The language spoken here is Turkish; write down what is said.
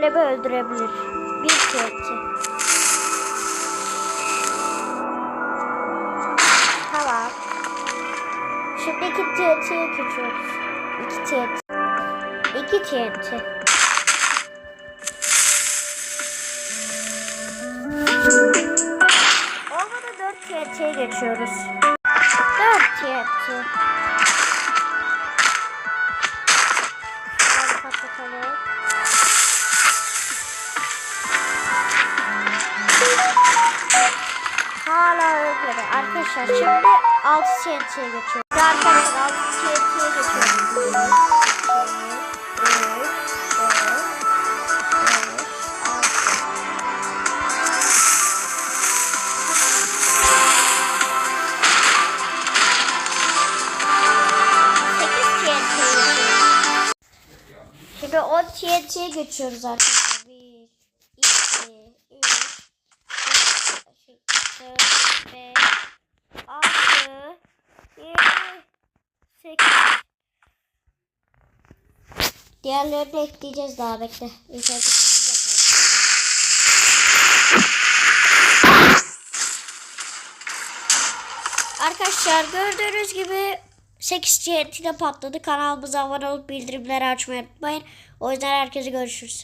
Bir öldürebilir. Bir TNT. Tamam. Şimdi iki TNT'ye geçiyoruz. İki TNT. İki TNT. Olmadı dört TNT'ye geçiyoruz. Dört TNT. Patlatalım. Ölmedi. Arkadaşlar şimdi 6 TNT'ye geçiyoruz. Arkadaşlar 6 TNT'ye geçiyoruz. 8 TNT'ye geçiyoruz. Şimdi 10 TNT'ye geçiyoruz arkadaşlar. 1, 2, 3, 4, 5, 6, 7, 8. Diğerlerini ekleyeceğiz daha bekle. İlk önce yapalım. Arkadaşlar gördüğünüz gibi 8 TNT'de patladı. Kanalımıza abone olup bildirimleri açmayı unutmayın. O yüzden herkese görüşürüz.